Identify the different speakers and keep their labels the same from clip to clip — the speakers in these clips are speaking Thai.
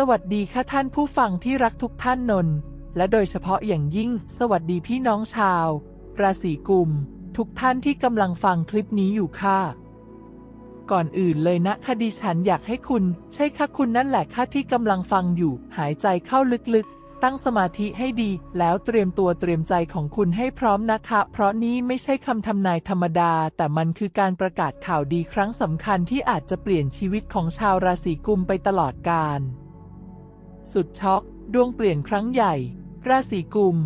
Speaker 1: สวัสดีค่ะท่านผู้ฟังที่รักทุกท่านนนท์และโดยเฉพาะอย่างยิ่ง สวัสดีพี่น้องชาว ราศีกุม ทุกท่านที่กำลังฟังคลิปนี้อยู่ค่ะ ก่อนอื่นเลยนะคดีฉันอยากให้คุณ ใช่ค่ะคุณนั่นแหละค่ะที่กำลังฟังอยู่ หายใจเข้าลึกๆ ตั้งสมาธิให้ดี แล้วเตรียมตัวเตรียมใจของคุณให้พร้อมนะคะ เพราะนี้ไม่ใช่คำทำนายธรรมดา แต่มันคือการประกาศข่าวดีครั้งสำคัญที่อาจจะเปลี่ยนชีวิตของชาวราศีกุมไปตลอดกาล สุดช็อก ดวงเปลี่ยนครั้งใหญ่ ราศีกุม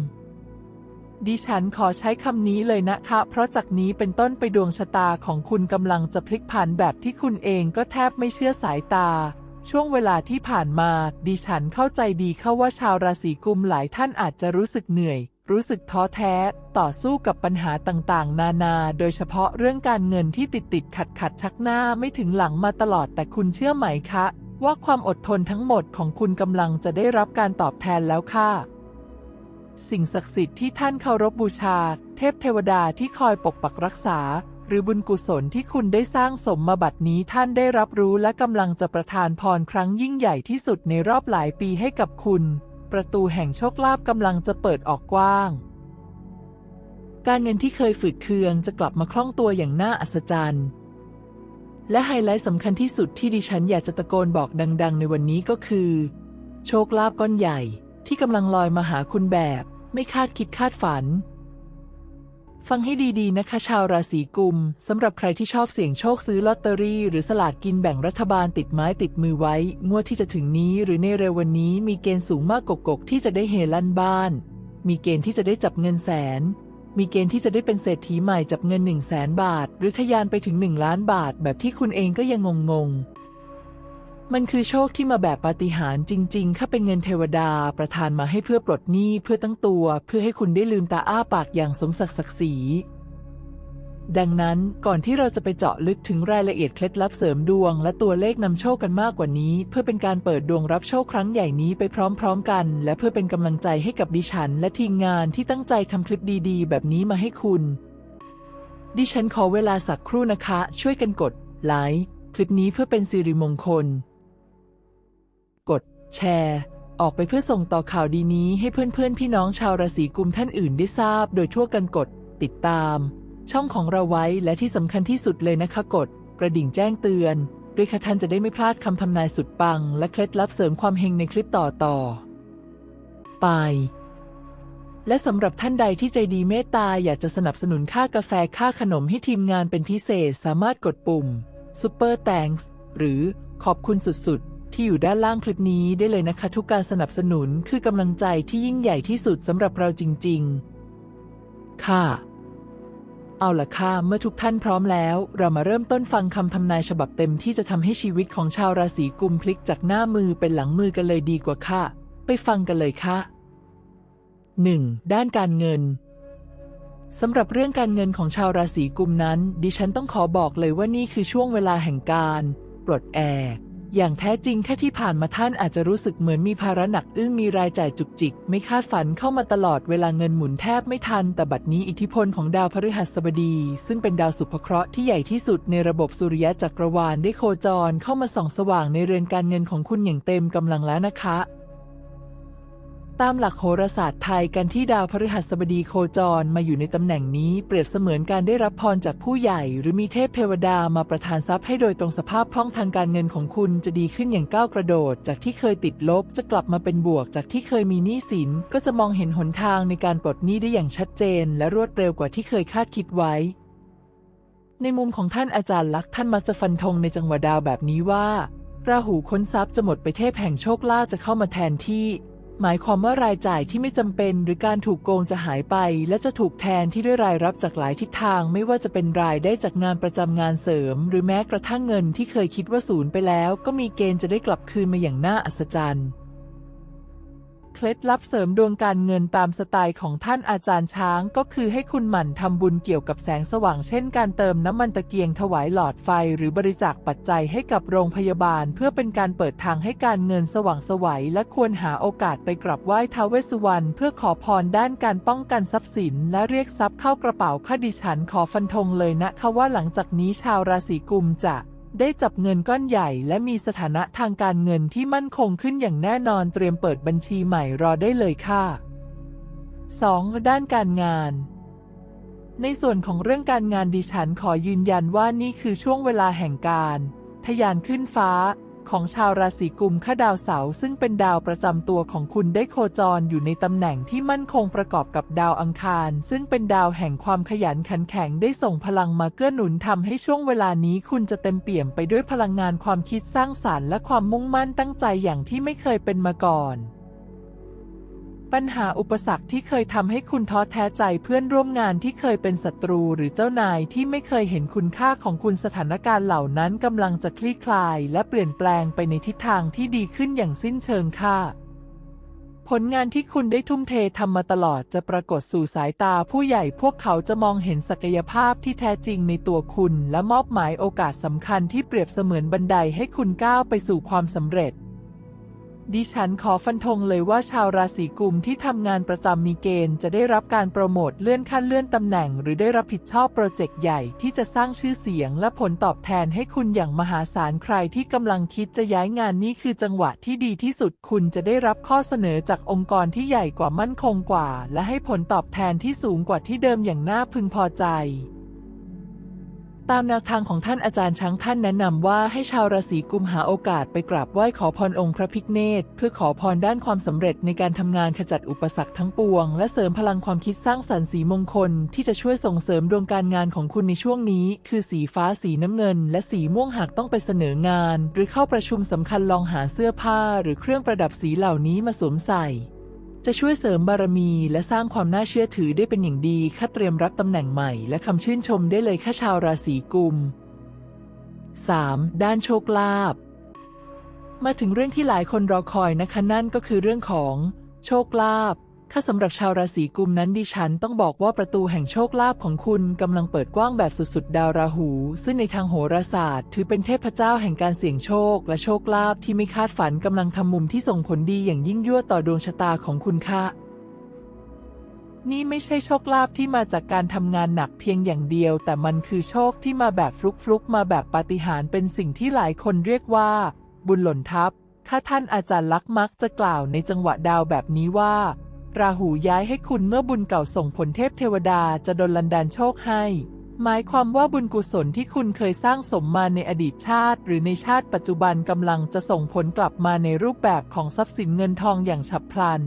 Speaker 1: ดิฉันขอใช้คำนี้เลยนะคะ เพราะจากนี้เป็นต้นไปดวงชะตาของคุณกำลังจะพลิกผันแบบที่คุณเองก็แทบไม่เชื่อสายตา ช่วงเวลาที่ผ่านมา ดิฉันเข้าใจดีเข้าว่าชาวราศีกุมหลายท่านอาจจะรู้สึกเหนื่อย รู้สึกท้อแท้ ต่อสู้กับปัญหาต่างๆ นานา โดยเฉพาะเรื่องการเงินที่ติดติดขัดขัดชักหน้าไม่ถึงหลังมาตลอดแต่คุณเชื่อไหมคะ ว่าความอดทนทั้งหมดของคุณกำลังจะได้รับการตอบแทนแล้วค่ะ สิ่งศักดิ์สิทธิ์ที่ท่านเคารพบูชา เทพเทวดาที่คอยปกปักรักษา หรือบุญกุศลที่คุณได้สร้างสมมาบัดนี้ท่านได้รับรู้และกำลังจะประทานพรครั้งยิ่งใหญ่ที่สุดในรอบหลายปีให้กับคุณ ประตูแห่งโชคลาภกำลังจะเปิดออกกว้างการเงินที่เคยฝืดเคืองจะกลับมาคล่องตัวอย่างน่าอัศจรรย์ และไฮไลท์สำคัญที่สุดที่ดิฉันอยากจะตะโกนบอกดัง ๆ ในวันนี้ก็คือ โชคลาภก้อนใหญ่ที่กำลังลอยมาหาคุณแบบ ไม่คาดคิดคาดฝัน ฟังให้ดีๆนะคะ ชาวราศีกุมสำหรับใครที่ชอบเสี่ยงโชคซื้อลอตเตอรี่ หรือสลากกินแบ่งรัฐบาลติดไม้ติดมือไว้ งวดที่จะถึงนี้หรือในเร็ววันนี้มีเกณฑ์สูงมากกกกที่จะได้เฮลั่นบ้าน มีเกณฑ์ที่จะได้จับเงินแสน มีเกณฑ์ที่จะได้เป็นเศรษฐีใหม่จับเงิน 1 0 0 0 0แสนบาท หรือทะยานไปถึง 1 ล้านบาท แบบที่คุณเองก็ยังงงๆ มันคือโชคที่มาแบบปาฏิหาริย์จริงๆข้าเป็นเงินเทวดาประทานมาให้เพื่อปลดหนี้เพื่อตั้งตัว เพื่อให้คุณได้ลืมตาอ้าปากอย่างสมศักดิ์ศรี ดังนั้นก่อนที่เราจะไปเจาะลึกถึงรายละเอียดเคล็ดลับเสริมดวง และตัวเลขนำโชคกันมากกว่านี้ เพื่อเป็นการเปิดดวงรับโชคครั้งใหญ่นี้ไปพร้อมๆกัน และเพื่อเป็นกำลังใจให้กับดิฉัน และทีมงานที่ตั้งใจทำคลิปดีๆ แบบนี้มาให้คุณ ดิฉันขอเวลาสักครู่นะคะ ช่วยกันกดไลค์คลิปนี้เพื่อเป็นสิริมงคล กด แชร์ ออกไปเพื่อส่งต่อข่าวดีนี้ให้เพื่อนๆ พี่น้องชาวราศีกุมท่านอื่นได้ทราบ โดยทั่วกันกดติดตาม ช่องของเราไว้และที่สำคัญที่สุดเลยนะคะกด กระดิ่งแจ้งเตือน ด้วยค่ะท่านจะได้ไม่พลาดคำทำนายสุดปัง และเคล็ดลับเสริมความเฮงในคลิปต่อต่อๆไป และสำหรับท่านใดที่ใจดีเมตตาอยากจะสนับสนุนค่ากาแฟค่าขนมให้ทีมงานเป็นพิเศษสามารถกดปุ่ม Super Thanks หรือขอบคุณสุดๆ ที่อยู่ด้านล่างคลิปนี้ได้เลยนะคะ ทุกการสนับสนุนคือกำลังใจที่ยิ่งใหญ่ที่สุดสำหรับเราจริง ๆ ค่ะ เอาละค่ะ เมื่อทุกท่านพร้อมแล้ว เรามาเริ่มต้นฟังคำทำนายฉบับเต็มที่จะทำให้ชีวิตของชาวราศีกุมพลิกจากหน้ามือเป็นหลังมือกันเลยดีกว่าค่ะ ไปฟังกันเลยค่ะ 1. ด้านการเงินสำหรับเรื่องการเงินของชาวราศีกุมนั้น ดิฉันต้องขอบอกเลยว่านี่คือช่วงเวลาแห่งการ ปลดแอก อย่างแท้จริงแค่ที่ผ่านมาท่านอาจจะรู้สึกเหมือนมีภาระหนักอึ้งมีรายจ่ายจุกจิก ไม่คาดฝันเข้ามาตลอดเวลาเงินหมุนแทบไม่ทัน แต่บัดนี้อิทธิพลของดาวพฤหัสบดี ซึ่งเป็นดาวสุภเคราะห์ที่ใหญ่ที่สุดในระบบสุริยะจักรวาลได้โคจรเข้ามาส่องสว่างในเรือนการเงินของคุณอย่างเต็มกำลังแล้วนะคะ ตามหลักโหราศาสตร์ไทยกันที่ดาวพฤหัสบดีโคจรมาอยู่ในตำแหน่งนี้เปรียบเสมือนการได้รับพรจากผู้ใหญ่ หรือมีเทพเทวดามาประทานทรัพย์ให้โดยตรงสภาพคล่องทางการเงินของคุณจะดีขึ้นอย่างก้าวกระโดด จากที่เคยติดลบจะกลับมาเป็นบวก จากที่เคยมีหนี้สิน ก็จะมองเห็นหนทางในการปลดหนี้ได้อย่างชัดเจน และรวดเร็วกว่าที่เคยคาดคิดไว้ในมุมของท่านอาจารย์ลักษ์ท่านมักจะฟันธงในจังหวะดาวแบบนี้ว่า ราหูค้นทรัพย์จะหมดไปเทพแห่งโชคลาภจะเข้ามาแทนที่ หมายความว่ารายจ่ายที่ไม่จำเป็นหรือการถูกโกงจะหายไป และจะถูกแทนที่ด้วยรายรับจากหลายทิศทาง ไม่ว่าจะเป็นรายได้จากงานประจำงานเสริม หรือแม้กระทั่งเงินที่เคยคิดว่าศูนย์ไปแล้ว ก็มีเกณฑ์จะได้กลับคืนมาอย่างน่าอัศจรรย์ เคล็ดลับเสริมดวงการเงินตามสไตล์ของท่านอาจารย์ช้าง ก็คือให้คุณหมั่นทำบุญเกี่ยวกับแสงสว่าง เช่นการเติมน้ำมันตะเกียงถวายหลอดไฟ หรือบริจาคปัจจัยให้กับโรงพยาบาล เพื่อเป็นการเปิดทางให้การเงินสว่างไสวัย และควรหาโอกาสไปกราบไหว้ท้าวเวสสุวรรณเพื่อขอพรด้านการป้องกันทรัพย์สิน และเรียกทรัพย์เข้ากระเป๋าข้าดิฉันขอฟันธงเลยนะคะว่าหลังจากนี้ชาวราศีกุมจะ ได้จับเงินก้อนใหญ่และมีสถานะทางการเงินที่มั่นคงขึ้นอย่างแน่นอนเตรียมเปิดบัญชีใหม่รอได้เลยค่ะ 2. ด้านการงาน ในส่วนของเรื่องการงานดิฉันขอยืนยันว่านี่คือช่วงเวลาแห่งการทะยานขึ้นฟ้า ของชาวราศีกุมข้าดาวเสาร์ซึ่งเป็นดาวประจำตัวของคุณได้โคจรอยู่ในตำแหน่งที่มั่นคงประกอบกับดาวอังคาร ซึ่งเป็นดาวแห่งความขยันขันแข็งได้ส่งพลังมาเกื้อหนุนทำให้ช่วงเวลานี้คุณจะเต็มเปี่ยมไปด้วยพลังงานความคิดสร้างสารรค์และความมุ่งมั่นตั้งใจอย่างที่ไม่เคยเป็นมาก่อน ปัญหาอุปสรรคที่เคยทำให้คุณท้อแท้ใจเพื่อนร่วมงานที่เคยเป็นศัตรูหรือเจ้านายที่ไม่เคยเห็นคุณค่าของคุณสถานการณ์เหล่านั้นกำลังจะคลี่คลาย และเปลี่ยนแปลงไปในทิศทางที่ดีขึ้นอย่างสิ้นเชิงค่ะ ผลงานที่คุณได้ทุ่มเททำมาตลอดจะปรากฏสู่สายตาผู้ใหญ่พวกเขาจะมองเห็นศักยภาพที่แท้จริงในตัวคุณ และมอบหมายโอกาสสำคัญที่เปรียบเสมือนบันไดให้คุณก้าวไปสู่ความสำเร็จ ดิฉันขอฟันธงเลยว่าชาวราศีกุมที่ทำงานประจำมีเกณฑ์จะได้รับการโปรโมทเลื่อนขั้นเลื่อนตำแหน่ง หรือได้รับผิดชอบโปรเจกต์ใหญ่ที่จะสร้างชื่อเสียงและผลตอบแทนให้คุณอย่างมหาศาลใครที่กำลังคิดจะย้ายงานนี่คือจังหวะที่ดีที่สุดคุณจะได้รับข้อเสนอจากองค์กรที่ใหญ่กว่ามั่นคงกว่า และให้ผลตอบแทนที่สูงกว่าที่เดิมอย่างน่าพึงพอใจ ตามแนวทางของท่านอาจารย์ช้างท่านแนะนำว่าให้ชาวราศีกุมหาโอกาสไปกราบไหว้ขอพรองค์พระพิฆเนศเพื่อขอพรด้านความสำเร็จในการทำงานขจัดอุปสรรคทั้งปวง และเสริมพลังความคิดสร้างสรรค์สีมงคล ที่จะช่วยส่งเสริมดวงการงานของคุณในช่วงนี้ คือสีฟ้าสีน้ำเงิน และสีม่วงหากต้องไปเสนองาน หรือเข้าประชุมสำคัญลองหาเสื้อผ้า หรือเครื่องประดับสีเหล่านี้มาสวมใส่ จะช่วยเสริมบารมีและสร้างความน่าเชื่อถือได้เป็นอย่างดีค่าเตรียมรับตำแหน่งใหม่และคำชื่นชมได้เลยค่าชาวราศีกุม 3. ด้านโชคลาภมาถึงเรื่องที่หลายคนรอคอยนะคะนั่นก็คือเรื่องของ โชคลาภ ถ้าสำหรับชาวราศีกุมนั้นดิฉันต้องบอกว่าประตูแห่งโชคลาภของคุณกำลังเปิดกว้างแบบสุดๆ ดาวราหู ซึ่งในทางโหราศาสตร์ ถือเป็นเทพเจ้าแห่งการเสี่ยงโชค และโชคลาภที่ไม่คาดฝันกำลังทำมุมที่ส่งผลดีอย่างยิ่งยวดต่อดวงชะตาของคุณค่ะนี่ไม่ใช่โชคลาภที่มาจากการทำงานหนักเพียงอย่างเดียว แต่มันคือโชคที่มาแบบฟลุกๆ มาแบบปาฏิหาริย์เป็นสิ่งที่หลายคนเรียกว่า บุญหล่นทับ ข้าท่านอาจารย์ลักษ์มักจะกล่าวในจังหวะดาวแบบนี้ว่า ราหูย้ายให้คุณเมื่อบุญเก่าส่งผลเทพเทวดาจะดลลันดานโชคให้ หมายความว่าบุญกุศลที่คุณเคยสร้างสมมาในอดีตชาติ หรือในชาติปัจจุบันกำลังจะส่งผลกลับมาในรูปแบบของทรัพย์สินเงินทองอย่างฉับพลัน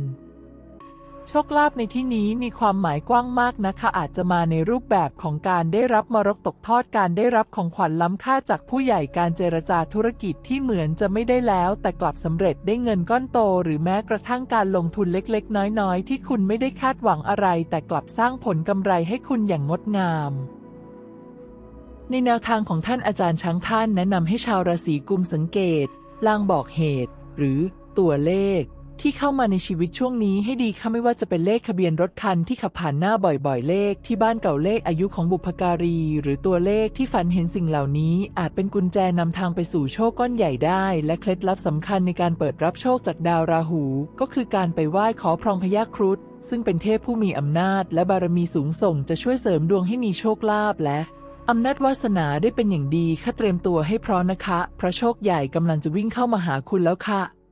Speaker 1: โชคลาภในที่นี้มีความหมายกว้างมากนะคะ อาจจะมาในรูปแบบของการได้รับมรดกตกทอดการได้รับของขวัญล้ำค่าจากผู้ใหญ่การเจรจาธุรกิจที่เหมือนจะไม่ได้แล้ว แต่กลับสำเร็จได้เงินก้อนโต หรือแม้กระทั่งการลงทุนเล็กๆ น้อยๆ ที่คุณไม่ได้คาดหวังอะไร แต่กลับสร้างผลกำไรให้คุณอย่างงดงามในแนวทางของท่านอาจารย์ช้างท่านแนะนำให้ชาวราศีกุมสังเกต ลางบอกเหตุ หรือตัวเลข ที่เข้ามาในชีวิตช่วงนี้ให้ดีค่ะไม่ว่าจะเป็นเลขทะเบียนรถคันที่ขับผ่านหน้าบ่อยๆ เลขที่บ้านเก่าเลขอายุของบุพการี หรือตัวเลขที่ฝันเห็นสิ่งเหล่านี้ อาจเป็นกุญแจนำทางไปสู่โชคก้อนใหญ่ได้ และเคล็ดลับสำคัญในการเปิดรับโชคจากดาวราหู ก็คือการไปไหว้ขอพรองพญาครุฑซึ่งเป็นเทพผู้มีอำนาจ และบารมีสูงส่งจะช่วยเสริมดวงให้มีโชคลาภและอำนาจวาสนาได้เป็นอย่างดีค่ะเตรียมตัวให้พร้อมนะคะเพราะโชคใหญ่กำลังจะวิ่งเข้ามาหาคุณแล้วค่ะ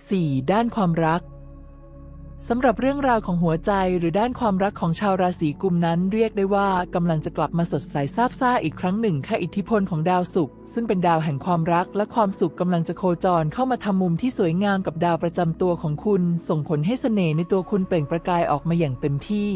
Speaker 1: 4. ด้านความรักสำหรับเรื่องราวของหัวใจหรือด้านความรักของชาวราศีกุมนั้นเรียกได้ว่ากำลังจะกลับมาสดใสซาบซ่าอีกครั้งหนึ่งค่ะอิทธิพลของดาวศุกร์ซึ่งเป็นดาวแห่งความรักและความสุขกำลังจะโคจรเข้ามาทำมุมที่สวยงามกับดาวประจำตัวของคุณ ส่งผลให้เสน่ห์ในตัวคุณเปล่งประกายออกมาอย่างเต็มที่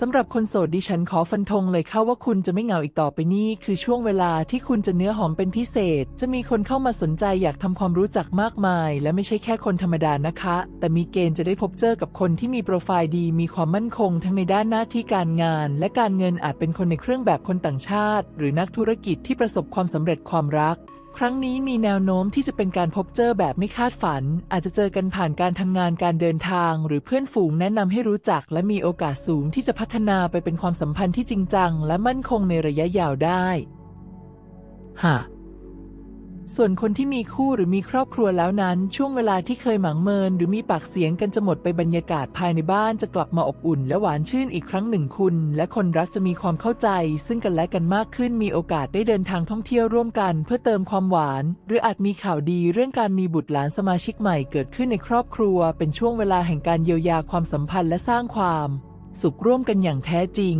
Speaker 1: สำหรับคนโสดดิฉันขอฟันธงเลยค่ะว่าคุณจะไม่เหงาอีกต่อไปนี่คือช่วงเวลาที่คุณจะเนื้อหอมเป็นพิเศษ จะมีคนเข้ามาสนใจอยากทำความรู้จักมากมาย และไม่ใช่แค่คนธรรมดานะคะ แต่มีเกณฑ์จะได้พบเจอกับคนที่มีโปรไฟล์ดี มีความมั่นคง ทั้งในด้านหน้าที่การงาน และการเงินอาจเป็นคนในเครื่องแบบคนต่างชาติ หรือนักธุรกิจที่ประสบความสำเร็จความรัก ครั้งนี้มีแนวโน้มที่จะเป็นการพบเจอแบบไม่คาดฝัน อาจจะเจอกันผ่านการทำงานการเดินทาง หรือเพื่อนฝูงแนะนำให้รู้จัก และมีโอกาสสูงที่จะพัฒนาไปเป็นความสัมพันธ์ที่จริงจัง และมั่นคงในระยะยาวได้ ฮะ ส่วนคนที่มีคู่หรือมีครอบครัวแล้วนั้น ช่วงเวลาที่เคยหมางเมิน หรือมีปากเสียงกันจะหมดไปบรรยากาศภายในบ้านจะกลับมาอบอุ่น และหวานชื่นอีกครั้งหนึ่งคุณ และคนรักจะมีความเข้าใจ ซึ่งกันและกันมากขึ้นมีโอกาสได้เดินทางท่องเที่ยวร่วมกัน เพื่อเติมความหวาน หรืออาจมีข่าวดีเรื่องการมีบุตรหลานสมาชิกใหม่เกิดขึ้นในครอบครัว เป็นช่วงเวลาแห่งการเยียวยาความสัมพันธ์และสร้างความ สุขร่วมกันอย่างแท้จริง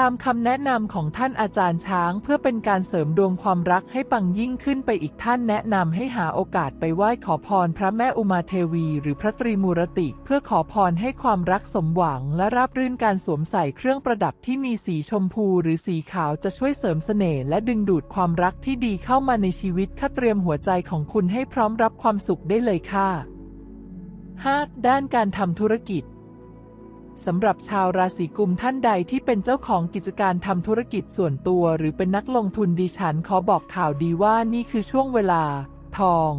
Speaker 1: ตามคำแนะนำของท่านอาจารย์ช้างเพื่อเป็นการเสริมดวงความรักให้ปังยิ่งขึ้นไปอีกท่านแนะนำให้หาโอกาสไปไหว้ขอพรพระแม่อุมาเทวี หรือพระตรีมูรติ เพื่อขอพรให้ความรักสมหวัง และราบรื่นการสวมใส่เครื่องประดับที่มีสีชมพูหรือสีขาวจะช่วยเสริมเสน่ห์และดึงดูดความรักที่ดีเข้ามาในชีวิตค่าเตรียมหัวใจของคุณให้พร้อมรับความสุขได้เลยค่ะ 5. ด้านการทำธุรกิจ สำหรับชาวราศีกุมท่านใดที่เป็นเจ้าของกิจการทำธุรกิจส่วนตัว หรือเป็นนักลงทุนดิฉันขอบอกข่าวดีว่านี่คือช่วงเวลา ทอง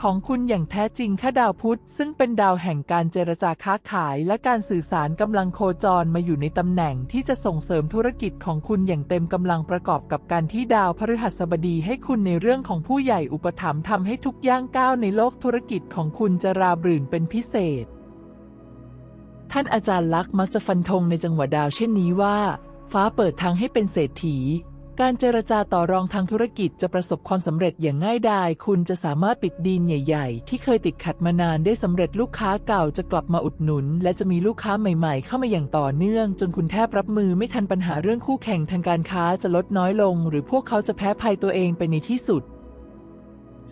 Speaker 1: ของคุณอย่างแท้จริงค่ะดาวพุธ ซึ่งเป็นดาวแห่งการเจรจาค้าขายและการสื่อสารกำลังโคจรมาอยู่ในตำแหน่งที่จะส่งเสริมธุรกิจของคุณอย่างเต็มกำลังประกอบกับการที่ดาวพฤหัสบดีให้คุณในเรื่องของผู้ใหญ่อุปถัมภ์ทำให้ทุกย่างก้าวในโลกธุรกิจของคุณจะราบรื่นเป็นพิเศษ ท่านอาจารย์ลักษ์มักจะฟันธงในจังหวะดาวเช่นนี้ว่า ฟ้าเปิดทางให้เป็นเศรษฐี การเจรจาต่อรองทางธุรกิจจะประสบความสำเร็จอย่างง่ายดาย คุณจะสามารถปิดดีลใหญ่ ๆ ที่เคยติดขัดมานานได้สำเร็จลูกค้าเก่าจะกลับมาอุดหนุน และจะมีลูกค้าใหม่ ๆ เข้ามาอย่างต่อเนื่อง จนคุณแทบรับมือไม่ทันปัญหาเรื่องคู่แข่งทางการค้าจะลดน้อยลง หรือพวกเขาจะแพ้ภัยตัวเองไปในที่สุด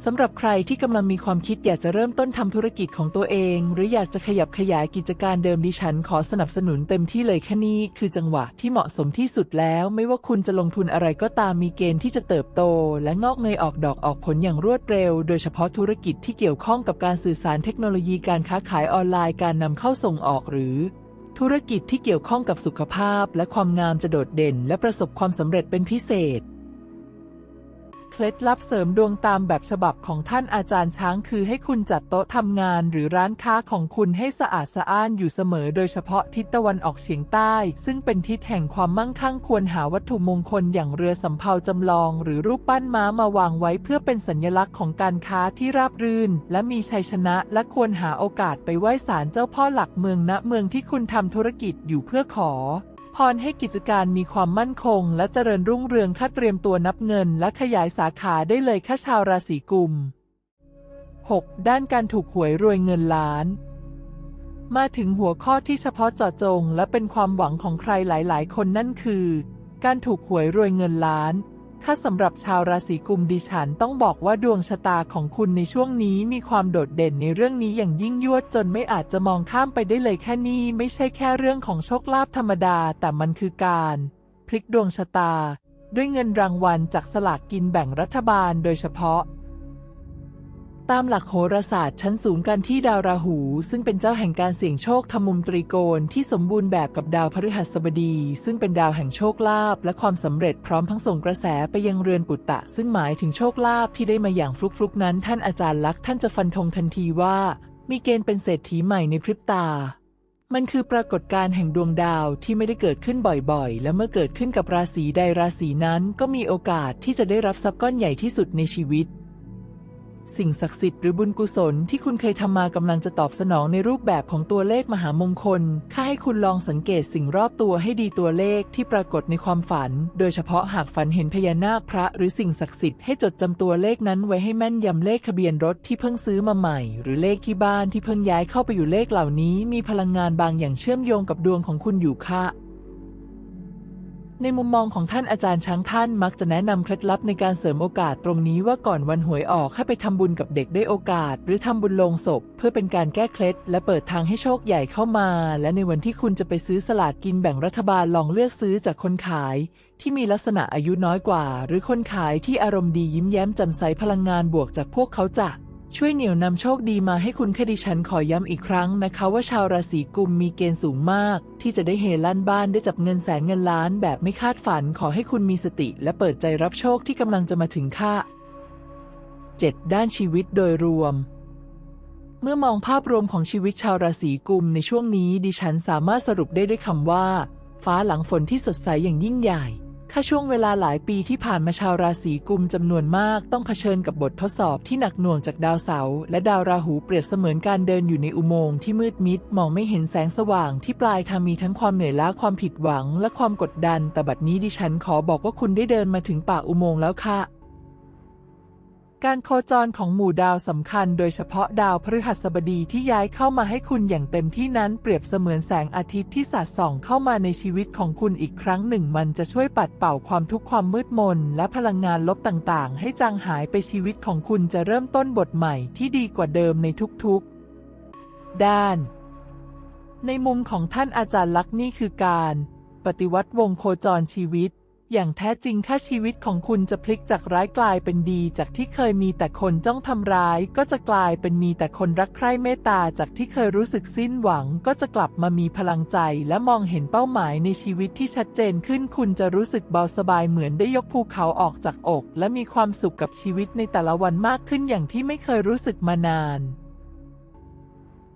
Speaker 1: สำหรับใครที่กำลังมีความคิดอยากจะเริ่มต้นทำธุรกิจของตัวเอง หรืออยากจะขยับขยายกิจการเดิมดิฉันขอสนับสนุนเต็มที่เลยแค่นี้คือจังหวะที่เหมาะสมที่สุดแล้ว ไม่ว่าคุณจะลงทุนอะไรก็ตามมีเกณฑ์ที่จะเติบโต และงอกเงยออกดอกออกผลอย่างรวดเร็ว โดยเฉพาะธุรกิจที่เกี่ยวข้องกับการสื่อสารเทคโนโลยีการค้าขายออนไลน์การนำเข้าส่งออกหรือธุรกิจที่เกี่ยวข้องกับสุขภาพ และความงามจะโดดเด่น และประสบความสำเร็จเป็นพิเศษ เคล็ดลับเสริมดวงตามแบบฉบับของท่านอาจารย์ช้างคือให้คุณจัดโต๊ะทำงานหรือร้านค้าของคุณให้สะอาดสะอ้านอยู่เสมอโดยเฉพาะทิศตะวันออกเฉียงใต้ ซึ่งเป็นทิศแห่งความมั่งคั่งควรหาวัตถุมงคลอย่างเรือสำเภาจำลอง หรือรูปปั้นม้ามาวางไว้เพื่อเป็นสัญลักษณ์ของการค้าที่ราบรื่น และมีชัยชนะ และควรหาโอกาสไปไหว้ศาลเจ้าพ่อหลักเมืองณเมืองที่คุณทำธุรกิจอยู่เพื่อขอ พรให้กิจการมีความมั่นคง และเจริญรุ่งเรืองค่าเตรียมตัวนับเงิน และขยายสาขาได้เลยค่าชาวราศีกุม 6. ด้านการถูกหวยรวยเงินล้าน มาถึงหัวข้อที่เฉพาะเจาะจง และเป็นความหวังของใครหลาย ๆ คนนั่นคือ การถูกหวยรวยเงินล้าน ถ้าสำหรับชาวราศีกุมดิฉันต้องบอกว่าดวงชะตาของคุณในช่วงนี้มีความโดดเด่นในเรื่องนี้อย่างยิ่งยวดจนไม่อาจจะมองข้ามไปได้เลยแค่นี้ ไม่ใช่แค่เรื่องของโชคลาภธรรมดา แต่มันคือการ พลิกดวงชะตา ด้วยเงินรางวัลจากสลากกินแบ่งรัฐบาลโดยเฉพาะ ตามหลักโหราศาสตร์ชั้นสูงกันที่ดาวราหู ซึ่งเป็นเจ้าแห่งการเสี่ยงโชคทำมุมตรีโกณที่สมบูรณ์แบบกับดาวพฤหัสบดี ซึ่งเป็นดาวแห่งโชคลาภและความสำเร็จพร้อมทั้งส่งกระแสไปยังเรือนปุตตะ ซึ่งหมายถึงโชคลาภที่ได้มาอย่างฟลุกๆ นั้น ท่านอาจารย์ลักษณ์ท่านจะฟันธงทันทีว่า มีเกณฑ์เป็นเศรษฐีใหม่ในพริบตา มันคือปรากฏการณ์แห่งดวงดาวที่ไม่ได้เกิดขึ้นบ่อยๆ และเมื่อเกิดขึ้นกับราศีใดราศีนั้น ก็มีโอกาสที่จะได้รับทรัพย์ก้อนใหญ่ที่สุดในชีวิต สิ่งศักดิ์สิทธิ์หรือบุญกุศลที่คุณเคยทำมากำลังจะตอบสนองในรูปแบบของตัวเลขมหามงคล ข้าให้คุณลองสังเกตสิ่งรอบตัวให้ดีตัวเลขที่ปรากฏในความฝัน โดยเฉพาะหากฝันเห็นพญานาคพระหรือสิ่งศักดิ์สิทธิ์ให้จดจำตัวเลขนั้นไว้ให้แม่นยำเลขทะเบียนรถที่เพิ่งซื้อมาใหม่ หรือเลขที่บ้านที่เพิ่งย้ายเข้าไปอยู่เลขเหล่านี้ มีพลังงานบางอย่างเชื่อมโยงกับดวงของคุณอยู่ค่ะ ในมุมมองของท่านอาจารย์ช้างท่านมักจะแนะนำเคล็ดลับในการเสริมโอกาสตรงนี้ว่าก่อนวันหวยออกให้ไปทำบุญกับเด็กได้โอกาส หรือทำบุญลงศพ เพื่อเป็นการแก้เคล็ด และเปิดทางให้โชคใหญ่เข้ามา และในวันที่คุณจะไปซื้อสลากกินแบ่งรัฐบาลลองเลือกซื้อจากคนขาย ที่มีลักษณะอายุน้อยกว่า หรือคนขายที่อารมณ์ดียิ้มแย้มแจ่มใสพลังงานบวกจากพวกเขาจะ ช่วยเหนี่ยวนำโชคดีมาให้คุณค่ดิฉันขอย้ำอีกครั้งนะคะ ว่าชาวราศีกุมมีเกณฑ์สูงมาก ที่จะได้เฮลั่นบ้านได้จับเงินแสนเงินล้านแบบไม่คาดฝันขอให้คุณมีสติ และเปิดใจรับโชคที่กำลังจะมาถึงค่ะ 7. ด้านชีวิตโดยรวม เมื่อมองภาพรวมของชีวิตชาวราศีกุมในช่วงนี้ดิฉันสามารถสรุปได้ด้วยคำว่า ฟ้าหลังฝนที่สดใสอย่างยิ่งใหญ่ ค่าช่วงเวลาหลายปีที่ผ่านมาชาวราศีกุมจำนวนมากต้องเผชิญกับบททดสอบที่หนักหน่วงจากดาวเสาร์และดาวราหูเปรียบเสมือนการเดินอยู่ในอุโมงค์ที่มืดมิดมองไม่เห็นแสงสว่างที่ปลายทางมีทั้งความเหนื่อยล้าความผิดหวังและความกดดัน แต่บัดนี้ดิฉันขอบอกว่าคุณได้เดินมาถึงปากอุโมงค์แล้วค่ะ การโคจรของหมู่ดาวสำคัญโดยเฉพาะดาวพฤหัสบดีที่ย้ายเข้ามาให้คุณอย่างเต็มที่นั้นเปรียบเสมือนแสงอาทิตย์ที่สาดส่องเข้ามาในชีวิตของคุณอีกครั้งหนึ่ง มันจะช่วยปัดเป่าความทุกข์ความมืดมน และพลังงานลบต่างๆ ให้จางหายไปชีวิตของคุณจะเริ่มต้นบทใหม่ที่ดีกว่าเดิมในทุกๆ ด้าน ในมุมของท่านอาจารย์ลักษณ์นี่คือการ ปฏิวัติวงโคจรชีวิต อย่างแท้จริงค่าชีวิตของคุณจะพลิกจากร้ายกลายเป็นดี จากที่เคยมีแต่คนจ้องทำร้าย ก็จะกลายเป็นมีแต่คนรักใคร่เมตตาจากที่เคยรู้สึกสิ้นหวัง ก็จะกลับมามีพลังใจ และมองเห็นเป้าหมายในชีวิตที่ชัดเจนขึ้น คุณจะรู้สึกเบาสบายเหมือนได้ยกภูเขาออกจากอก และมีความสุขกับชีวิตในแต่ละวันมากขึ้นอย่างที่ไม่เคยรู้สึกมานาน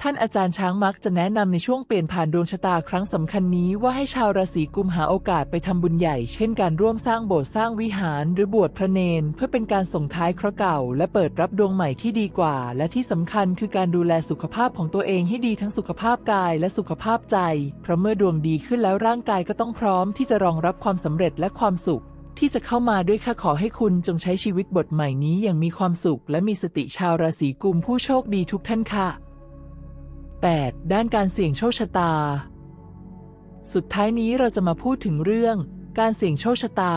Speaker 1: ท่านอาจารย์ช้างมักจะแนะนำในช่วงเปลี่ยนผ่านดวงชะตาครั้งสำคัญนี้ว่าให้ชาวราศีกุมหาโอกาสไปทำบุญใหญ่ เช่นการร่วมสร้างโบสถ์สร้างวิหาร หรือบวชพระเนน เพื่อเป็นการส่งท้ายเคราะห์เก่า และเปิดรับดวงใหม่ที่ดีกว่า และที่สำคัญคือการดูแลสุขภาพของตัวเองให้ดีทั้งสุขภาพกายและสุขภาพใจ เพราะเมื่อดวงดีขึ้นแล้วร่างกายก็ต้องพร้อมที่จะรองรับความสำเร็จและความสุขที่จะเข้ามาด้วยค่ะขอให้คุณจงใช้ชีวิตบทใหม่นี้อย่างมีความสุข และมีสติชาวราศีกุมผู้โชคดีทุกท่านค่ะ 8. ด้านการเสี่ยงโชคชะตา สุดท้ายนี้เราจะมาพูดถึงเรื่อง การเสี่ยงโชคชะตา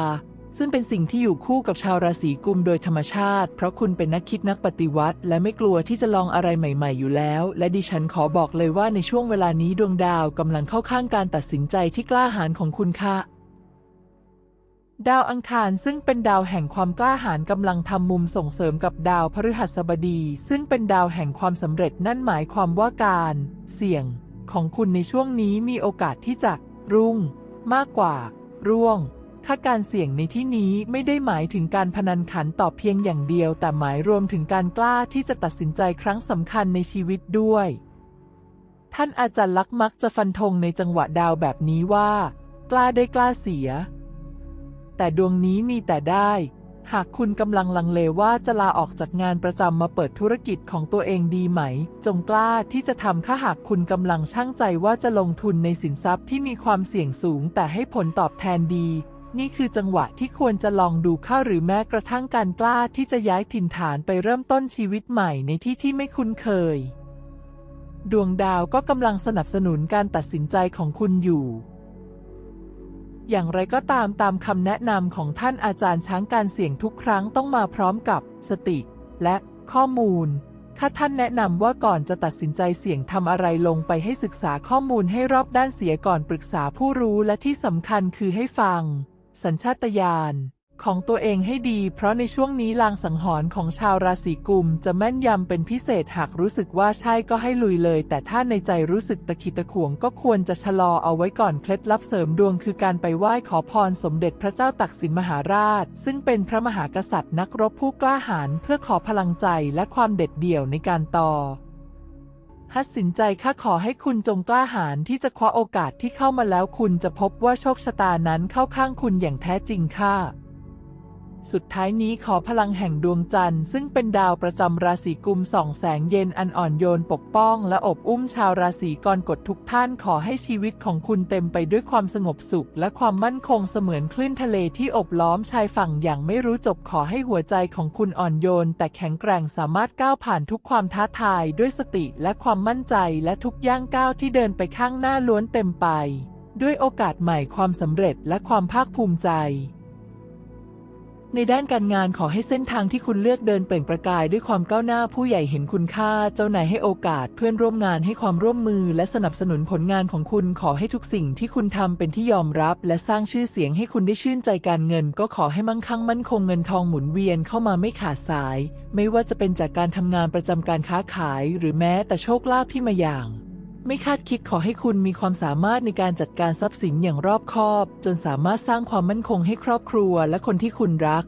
Speaker 1: ซึ่งเป็นสิ่งที่อยู่คู่กับชาวราศีกุมโดยธรรมชาติ เพราะคุณเป็นนักคิดนักปฏิวัติ และไม่กลัวที่จะลองอะไรใหม่ ๆ อยู่แล้ว และดิฉันขอบอกเลยว่าในช่วงเวลานี้ดวงดาวกำลังเข้าข้างการตัดสินใจที่กล้าหาญของคุณค่ะ ดาวอังคารซึ่งเป็นดาวแห่งความกล้าหาญกำลังทำมุมส่งเสริมกับดาวพฤหัสบดี ซึ่งเป็นดาวแห่งความสำเร็จนั่นหมายความว่าการ เสี่ยง ของคุณในช่วงนี้มีโอกาสที่จะ รุ่ง มากกว่า ร่วงค่าการเสี่ยงในที่นี้ไม่ได้หมายถึงการพนันขันต่อเพียงอย่างเดียว แต่หมายรวมถึงการกล้าที่จะตัดสินใจครั้งสำคัญในชีวิตด้วย ท่านอาจารย์ลักษ์มักจะฟันธงในจังหวะดาวแบบนี้ว่า กล้าได้กล้าเสีย แต่ดวงนี้มีแต่ได้ หากคุณกำลังลังเลว่าจะลาออกจากงานประจำมาเปิดธุรกิจของตัวเองดีไหม จงกล้าที่จะทำถ้าหากคุณกำลังช่างใจว่าจะลงทุนในสินทรัพย์ที่มีความเสี่ยงสูง แต่ให้ผลตอบแทนดี นี่คือจังหวะที่ควรจะลองดูข้าหรือแม้กระทั่งการกล้าที่จะย้ายถิ่นฐานไปเริ่มต้นชีวิตใหม่ในที่ที่ไม่คุ้นเคย ดวงดาวก็กำลังสนับสนุนการตัดสินใจของคุณอยู่ อย่างไรก็ตามตามคำแนะนำของท่านอาจารย์ช้างการเสี่ยงทุกครั้งต้องมาพร้อมกับสติและข้อมูลข้าท่านแนะนำว่าก่อนจะตัดสินใจเสี่ยงทำอะไรลงไปให้ศึกษาข้อมูลให้รอบด้านเสียก่อนปรึกษาผู้รู้และที่สำคัญคือให้ฟัง สัญชาตญาณ ของตัวเองให้ดี เพราะในช่วงนี้ลางสังหรณ์ของชาวราศีกุม จะแม่นยำเป็นพิเศษหากรู้สึกว่าใช่ก็ให้ลุยเลย แต่ถ้าในใจรู้สึกตะขิดตะขวงก็ควรจะชะลอเอาไว้ก่อนเคล็ดลับเสริมดวงคือการไปไหว้ขอพรสมเด็จพระเจ้าตักสินมหาราช ซึ่งเป็นพระมหากษัตริย์นักรบผู้กล้าหาญเพื่อขอพลังใจและความเด็ดเดี่ยวในการต่อฮัดสินใจข้าขอให้คุณจงกล้าหาญที่จะคว้าโอกาสที่เข้ามาแล้วคุณจะพบว่าโชคชะตานั้นเข้าข้างคุณอย่างแท้จริงค่ะ สุดท้ายนี้ขอพลังแห่งดวงจันทร์ซึ่งเป็นดาวประจำราศีกุมส่องแสงเย็นอันอ่อนโยนปกป้องและอบอุ้มชาวราศีกรกฎทุกท่านขอให้ชีวิตของคุณเต็มไปด้วยความสงบสุข และความมั่นคงเสมือนคลื่นทะเลที่อบล้อมชายฝั่งอย่างไม่รู้จบขอให้หัวใจของคุณอ่อนโยน แต่แข็งแกร่งสามารถก้าวผ่านทุกความท้าทายด้วยสติและความมั่นใจและทุกย่างก้าวที่เดินไปข้างหน้าล้วนเต็มไป ด้วยโอกาสใหม่ความสำเร็จและความภาคภูมิใจ ในด้านการงานขอให้เส้นทางที่คุณเลือกเดินเปล่งประกายด้วยความก้าวหน้าผู้ใหญ่เห็นคุณค่า เจ้านายให้โอกาสเพื่อนร่วมงานให้ความร่วมมือ และสนับสนุนผลงานของคุณขอให้ทุกสิ่งที่คุณทำเป็นที่ยอมรับ และสร้างชื่อเสียงให้คุณได้ชื่นใจการเงิน ก็ขอให้มั่งคั่งมั่นคงเงินทองหมุนเวียนเข้ามาไม่ขาดสาย ไม่ว่าจะเป็นจากการทำงานประจำการค้าขาย หรือแม้แต่โชคลาภที่มาอย่าง ไม่คาดคิดขอให้คุณมีความสามารถในการจัดการทรัพย์สินอย่างรอบคอบ จนสามารถสร้างความมั่นคงให้ครอบครัวและคนที่คุณรัก